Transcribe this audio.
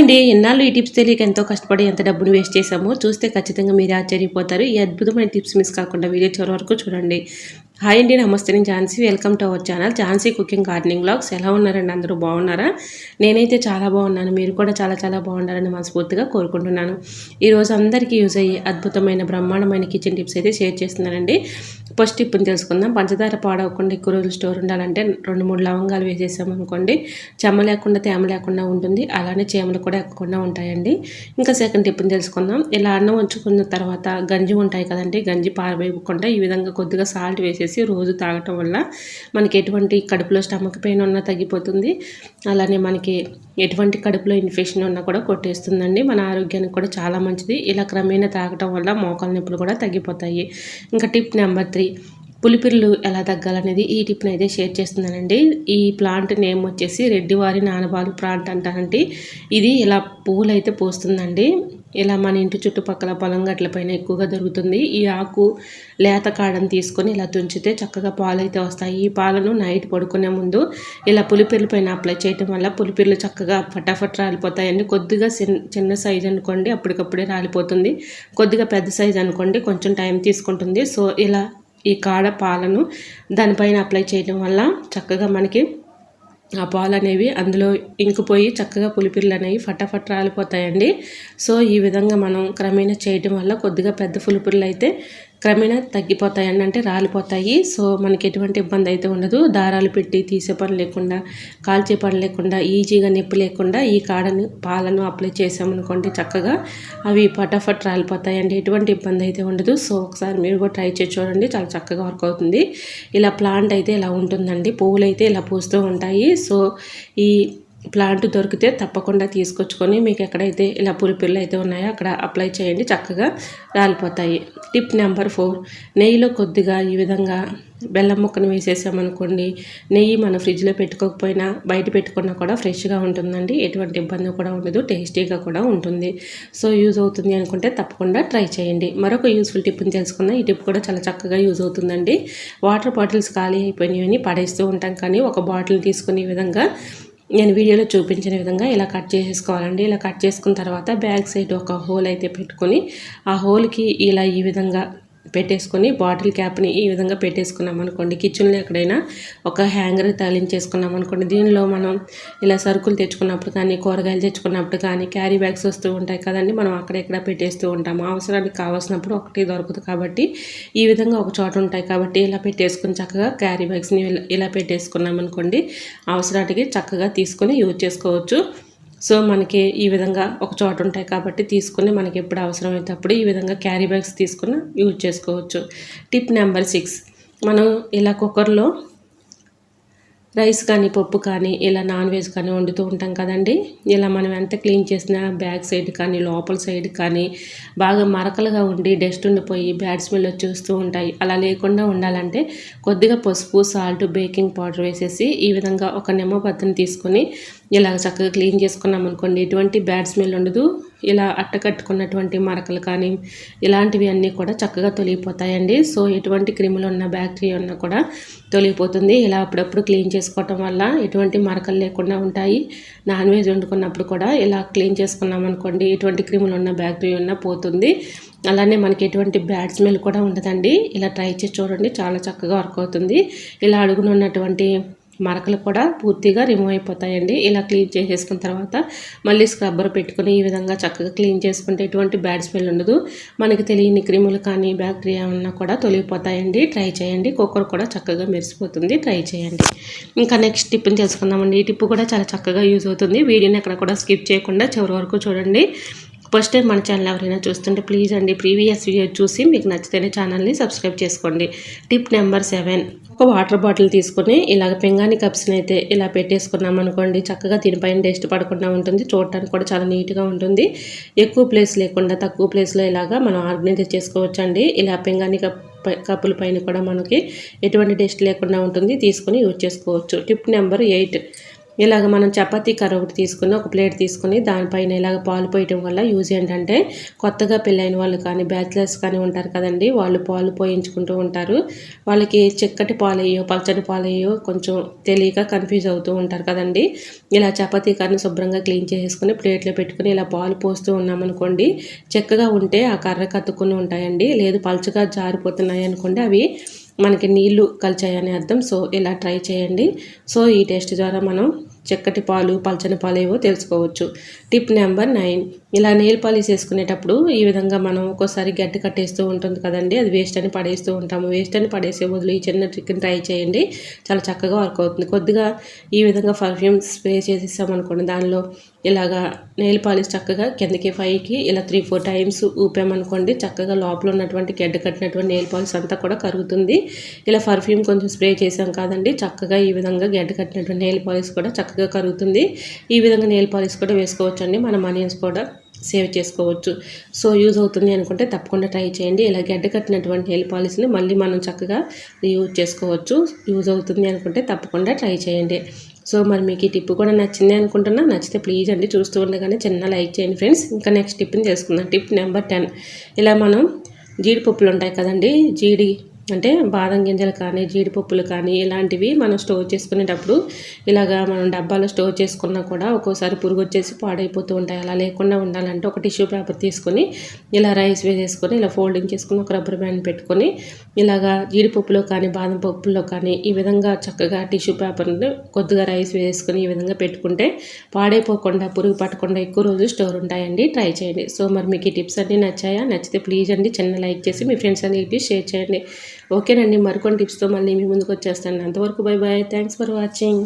అండి ఎన్నాళ్ళు ఈ టిప్స్ తెలియక ఎంతో కష్టపడి ఎంత డబ్బును వేస్ట్ చేశామో చూస్తే ఖచ్చితంగా మీరు ఆశ్చర్యపోతారు. ఈ అద్భుతమైన టిప్స్ మిస్ కాకుండా వీడియో చివరి వరకు చూడండి. హాయ్ అండి నమస్తే. నేను Jhansi. Welcome to our channel Jhansi cooking gardening blogs ఎలా ఉన్నారండి అందరూ? బాగున్నారా? నేనైతే చాలా బాగున్నాను. మీరు కూడా చాలా చాలా బాగుండాలని మనస్ఫూర్తిగా కోరుకుంటున్నాను. ఈరోజు అందరికీ యూజ్ అయ్యే అద్భుతమైన బ్రహ్మాండమైన కిచెన్ టిప్స్ అయితే షేర్ చేస్తున్నానండి. ఫస్ట్ టిప్ని తెలుసుకుందాం. పంచదార పాడవకుండా ఎక్కువ రోజులు స్టోర్ ఉండాలంటే రెండు మూడు లవంగాలు వేసేసామనుకోండి చెమ్మ లేకుండా తేమ లేకుండా ఉంటుంది. అలానే చీమలు కూడా ఎక్కకుండా ఉంటాయండి. ఇంకా సెకండ్ టిప్ని తెలుసుకుందాం. ఇలా అన్నం ఉంచుకున్న తర్వాత గంజి ఉంటాయి కదండి. గంజి పారవేయకుండా ఈ విధంగా కొద్దిగా సాల్ట్ వేసేసి రోజు తాగటం వల్ల మనకి ఎటువంటి కడుపులో స్టమక్ పెయిన్ ఉన్నా తగ్గిపోతుంది. అలానే మనకి ఎటువంటి కడుపులో ఇన్ఫెక్షన్ ఉన్నా కూడా కొట్టేస్తుందండి. మన ఆరోగ్యానికి కూడా చాలా మంచిది. ఇలా క్రమేణా తాగటం వల్ల మోకాల నొప్పులు కూడా తగ్గిపోతాయి. ఇంకా టిప్ నెంబర్ త్రీ పులిపిర్లు ఎలా తగ్గాలనేది ఈ టిప్ని అయితే షేర్ చేస్తున్నానండి. ఈ ప్లాంట్ నేమ్ వచ్చేసి రెడ్డివారి నానబాలు ప్లాంట్ అంటారండి. ఇది ఇలా పువ్వులు అయితే పోస్తుందండి. ఇలా మన ఇంటి చుట్టుపక్కల పొలం గట్లపైన ఎక్కువగా దొరుకుతుంది. ఈ ఆకు లేత కాడను తీసుకొని ఇలా తుంచితే చక్కగా పాలు అయితే వస్తాయి. ఈ పాలను నైట్ పడుకునే ముందు ఇలా పులిపిర్ల పైన అప్లై చేయటం వల్ల పులిపిర్లు చక్కగా ఫటాఫట్ రాలిపోతాయండి. కొద్దిగా చిన్న సైజ్ అనుకోండి అప్పటికప్పుడే రాలిపోతుంది. కొద్దిగా పెద్ద సైజ్ అనుకోండి కొంచెం టైం తీసుకుంటుంది. సో ఇలా ఈ కాడ పాలను దానిపైన అప్లై చేయడం వల్ల చక్కగా మనకి ఆ పాలు అనేవి అందులో ఇంకిపోయి చక్కగా పులిపిర్లు అనేవి ఫటాఫట్ రాలిపోతాయండి. సో ఈ విధంగా మనం క్రమేణా చేయడం వల్ల కొద్దిగా పెద్ద పులిపిర్లు అయితే క్రమేణా తగ్గిపోతాయండి అంటే రాలిపోతాయి. సో మనకి ఎటువంటి ఇబ్బంది అయితే ఉండదు. దారాలు పెట్టి తీసే పని లేకుండా కాల్చే పని లేకుండా ఈజీగా నొప్పి లేకుండా ఈ కాడని పాలను అప్లై చేసామనుకోండి చక్కగా అవి పటాఫట్ రాలిపోతాయండి. ఎటువంటి ఇబ్బంది అయితే ఉండదు. సో ఒకసారి మీరు కూడా ట్రై చేసి చూడండి. చాలా చక్కగా వర్క్ అవుతుంది. ఇలా ప్లాంట్ అయితే ఇలా ఉంటుందండి. పువ్వులు అయితే ఇలా పూస్తూ ఉంటాయి. సో ఈ ప్లాంట్ దొరికితే తప్పకుండా తీసుకొచ్చుకొని మీకు ఎక్కడైతే ఇలా పులిపిల్లు అయితే ఉన్నాయో అక్కడ అప్లై చేయండి చక్కగా రాలిపోతాయి. టిప్ నెంబర్ ఫోర్ నెయ్యిలో కొద్దిగా ఈ విధంగా బెల్లం ముక్కను వేసేసామనుకోండి నెయ్యి మన ఫ్రిడ్జ్లో పెట్టుకోకపోయినా బయట పెట్టుకున్నా కూడా ఫ్రెష్గా ఉంటుందండి. ఎటువంటి ఇబ్బంది కూడా ఉండదు టేస్టీగా కూడా ఉంటుంది. సో యూజ్ అవుతుంది అనుకుంటే తప్పకుండా ట్రై చేయండి. మరొక యూస్ఫుల్ టిప్ని తెలుసుకుందాం. ఈ టిప్ కూడా చాలా చక్కగా యూజ్ అవుతుందండి. వాటర్ బాటిల్స్ ఖాళీ అయిపోయినాయని పడేస్తూ ఉంటాం కానీ ఒక బాటిల్ తీసుకునే విధంగా నేను వీడియోలో చూపించిన విధంగా ఇలా కట్ చేసేసుకోవాలండి. ఇలా కట్ చేసుకున్న తర్వాత బ్యాక్ సైడ్ ఒక హోల్ అయితే పెట్టుకొని ఆ హోల్కి ఇలా ఈ విధంగా పెట్టేసుకొని బాటిల్ క్యాప్ని ఈ విధంగా పెట్టేసుకున్నాం అనుకోండి. కిచెన్లో ఎక్కడైనా ఒక హ్యాంగర్ తగిలించేసుకున్నాం అనుకోండి. దీనిలో మనం ఇలా సరుకులు తెచ్చుకున్నప్పుడు కానీ కూరగాయలు తెచ్చుకున్నప్పుడు కానీ క్యారీ బ్యాగ్స్ వస్తూ ఉంటాయి కదండి. మనం అక్కడెక్కడ పెట్టేస్తూ ఉంటాము. అవసరానికి కావాల్సినప్పుడు ఒకటి దొరకదు కాబట్టి ఈ విధంగా ఒక చోట ఉంటాయి కాబట్టి ఇలా పెట్టేసుకుని చక్కగా క్యారీ బ్యాగ్స్ని ఇలా పెట్టేసుకున్నాం అనుకోండి. అవసరానికి చక్కగా తీసుకొని యూజ్ చేసుకోవచ్చు. సో మనకి ఈ విధంగా ఒక చోట ఉంటాయి కాబట్టి తీసుకుని మనకి ఎప్పుడు అవసరమైతే అప్పుడు ఈ విధంగా క్యారీ బ్యాగ్స్ తీసుకుని యూజ్ చేసుకోవచ్చు. టిప్ నెంబర్ సిక్స్ మనం ఇలా కుక్కర్లో రైస్ కానీ పప్పు కానీ ఇలా నాన్ వెజ్ కానీ వండుతూ ఉంటాం కదండి. ఇలా మనం ఎంత క్లీన్ చేసినా బ్యాక్ సైడ్ కానీ లోపల సైడ్ కానీ బాగా మరకలుగా ఉండి డస్ట్ ఉండిపోయి బ్యాడ్ స్మెల్ వచ్చేస్తూ ఉంటాయి. అలా లేకుండా ఉండాలంటే కొద్దిగా పసుపు సాల్ట్ బేకింగ్ పౌడర్ వేసేసి ఈ విధంగా ఒక నిమ్మబద్దను తీసుకొని ఇలా చక్కగా క్లీన్ చేసుకున్నాం అనుకోండి ఎటువంటి బ్యాడ్ స్మెల్ ఉండదు. ఇలా అట్టకట్టుకున్నటువంటి మరకలు కానీ ఇలాంటివి అన్నీ కూడా చక్కగా తొలగిపోతాయండి. సో ఎటువంటి క్రిములు ఉన్న బ్యాక్టీరియా ఉన్నా కూడా తొలగిపోతుంది. ఇలా అప్పుడప్పుడు క్లీన్ చేసుకోవటం వల్ల ఎటువంటి మరకలు లేకుండా ఉంటాయి. నాన్ వెజ్ వండుకున్నప్పుడు కూడా ఇలా క్లీన్ చేసుకున్నాం అనుకోండి ఎటువంటి క్రిములు ఉన్న బ్యాక్టీరియా ఉన్నా పోతుంది. అలానే మనకి ఎటువంటి బ్యాడ్ స్మెల్ కూడా ఉండదండి. ఇలా ట్రై చేసి చూడండి చాలా చక్కగా వర్క్ అవుతుంది. ఇలా అడుగునున్నటువంటి మరకలు కూడా పూర్తిగా రిమూవ్ అయిపోతాయండి. ఇలా క్లీన్ చేసేసుకున్న తర్వాత మళ్ళీ స్క్రబ్బర్ పెట్టుకుని ఈ విధంగా చక్కగా క్లీన్ చేసుకుంటే ఎటువంటి బ్యాడ్ స్మెల్ ఉండదు. మనకి తెలియని క్రిములు కానీ బ్యాక్టీరియా ఉన్నా కూడా తొలగిపోతాయండి. ట్రై చేయండి. కుక్కర్ కూడా చక్కగా మెరిసిపోతుంది. ట్రై చేయండి. ఇంకా నెక్స్ట్ టిప్ని తెలుసుకుందామండి. ఈ టిప్ కూడా చాలా చక్కగా యూజ్ అవుతుంది. వీడియోని ఎక్కడ కూడా స్కిప్ చేయకుండా చివరి వరకు చూడండి. ఫస్ట్ టైం మన ఛానల్ ఎవరైనా చూస్తుంటే ప్లీజ్ అండి ప్రీవియస్ వీడియో చూసి మీకు నచ్చితేనే ఛానల్ని సబ్స్క్రైబ్ చేసుకోండి. టిప్ నెంబర్ సెవెన్ ఒక వాటర్ బాటిల్ తీసుకొని ఇలాగ పెంగాని కప్స్ని అయితే ఇలా పెట్టేసుకున్నాం అనుకోండి. చక్కగా దీనిపైన డస్ట్ పడకుండా ఉంటుంది. చూడటానికి కూడా చాలా నీట్గా ఉంటుంది. ఎక్కువ ప్లేస్ లేకుండా తక్కువ ప్లేస్లో ఇలాగా మనం ఆర్గనైజ్ చేసుకోవచ్చండి. ఇలా పెంగాని కప్ కప్పుల పైన కూడా మనకి ఎటువంటి డస్ట్ లేకుండా ఉంటుంది. తీసుకొని యూజ్ చేసుకోవచ్చు. Tip number eight. ఇలాగ మనం చపాతీ కర్ర ఒకటి తీసుకుని ఒక ప్లేట్ తీసుకుని దానిపైన ఇలాగ పాలు పోయటం వల్ల యూజ్ ఏంటంటే కొత్తగా పెళ్ళైన వాళ్ళు కానీ బ్యాచిలర్స్ కానీ ఉంటారు కదండి వాళ్ళు పాలు పోయించుకుంటూ ఉంటారు. వాళ్ళకి చిక్కటి పాలయ్యో పల్చటి పాలయ్యో కొంచెం తెలియక కన్ఫ్యూజ్ అవుతూ ఉంటారు కదండి. ఇలా చపాతీ కర్రను శుభ్రంగా క్లీన్ చేసేసుకుని ప్లేట్లో పెట్టుకుని ఇలా పాలు పోస్తూ ఉన్నామనుకోండి చక్కగా ఉంటే ఆ కర్ర కత్తుకుని ఉంటాయండి. లేదు పలుచగా జారిపోతున్నాయి అనుకోండి అవి మనకి నీళ్ళు కలిచాయని అర్థం. సో ఇలా ట్రై చేయండి. సో ఈ టేస్ట్ ద్వారా మనం చక్కటి పాలు పల్చని పాలు ఏవో తెలుసుకోవచ్చు. Tip number nine. ఇలా నెయిల్ పాలిష్ వేసుకునేటప్పుడు ఈ విధంగా మనం ఒక్కోసారి గడ్డి కట్టేస్తూ ఉంటుంది కదండి. అది వేస్ట్ అని పడేస్తూ ఉంటాము. వేస్ట్ అని పడేసే బదులు ఈ చిన్న ట్రిక్ని ట్రై చేయండి. చాలా చక్కగా వర్క్ అవుతుంది. కొద్దిగా ఈ విధంగా పర్ఫ్యూమ్ స్ప్రే చేసేసామనుకోండి దానిలో ఇలాగా నెయిల్ పాలిష్ చక్కగా కిందకి ఫైవ్కి ఇలా త్రీ ఫోర్ టైమ్స్ ఊపామనుకోండి చక్కగా లోపల ఉన్నటువంటి గడ్డ కట్టినటువంటి నెయిల్ పాలిష్ అంతా కూడా కరుగుతుంది. ఇలా పర్ఫ్యూమ్ కొంచెం స్ప్రే చేసాం కాదండి. చక్కగా ఈ విధంగా గడ్డ కట్టినటువంటి నెయిల్ పాలిష్ కూడా చక్కగా కరుగుతుంది. ఈ విధంగా నెయిల్ పాలిష్ కూడా వేసుకోవచ్చు అండి మన ఆనియన్స్ కూడా సేవ్ చేసుకోవచ్చు. సో యూజ్ అవుతుంది అనుకుంటే తప్పకుండా ట్రై చేయండి. ఇలా గడ్డ కట్టినటువంటి నెయిల్ పాలిష్ని మళ్ళీ మనం చక్కగా యూజ్ చేసుకోవచ్చు. యూజ్ అవుతుంది అనుకుంటే తప్పకుండా ట్రై చేయండి. సో మరి మీకు ఈ టిప్ కూడా నచ్చింది అనుకుంటున్నా నచ్చితే ప్లీజ్ అండి చూస్తూ ఉండగానే చిన్న లైక్ చేయండి ఫ్రెండ్స్. ఇంకా నెక్స్ట్ టిప్ని చేసుకుందాం టిప్ నెంబర్ టెన్. ఇలా మనం జీడిపప్పులు ఉంటాయి కదండి జీడి అంటే బాదం గింజలు కానీ జీడిపప్పులు కానీ ఇలాంటివి మనం స్టోర్ చేసుకునేటప్పుడు ఇలాగా మనం డబ్బాలో స్టోర్ చేసుకున్నా కూడా ఒక్కోసారి పురుగు వచ్చేసి పాడైపోతూ ఉంటాయి. అలా లేకుండా ఉండాలంటే ఒక టిష్యూ పేపర్ తీసుకొని ఇలా రైస్ వేసేసుకొని ఇలా ఫోల్డింగ్ చేసుకుని ఒక రబ్బర్ బ్యాండ్ పెట్టుకొని ఇలాగా జీడిపప్పులో కానీ బాదం పప్పుల్లో కానీ ఈ విధంగా చక్కగా టిష్యూ పేపర్ని కొద్దిగా రైస్ వేసుకొని ఈ విధంగా పెట్టుకుంటే పాడైపోకుండా పురుగు పట్టకుండా ఎక్కువ రోజు స్టోర్ ఉంటాయండి. ట్రై చేయండి. సో మరి మీకు ఈ టిప్స్ అన్నీ నచ్చాయా? నచ్చితే ప్లీజ్ అండి చిన్న లైక్ చేసి మీ ఫ్రెండ్స్ అన్నిటి షేర్ చేయండి. ఓకేనండి మరికొన్ని టిప్స్తో మళ్ళీ మీ ముందుకు వచ్చేస్తాను అంతవరకు bye bye thanks for watching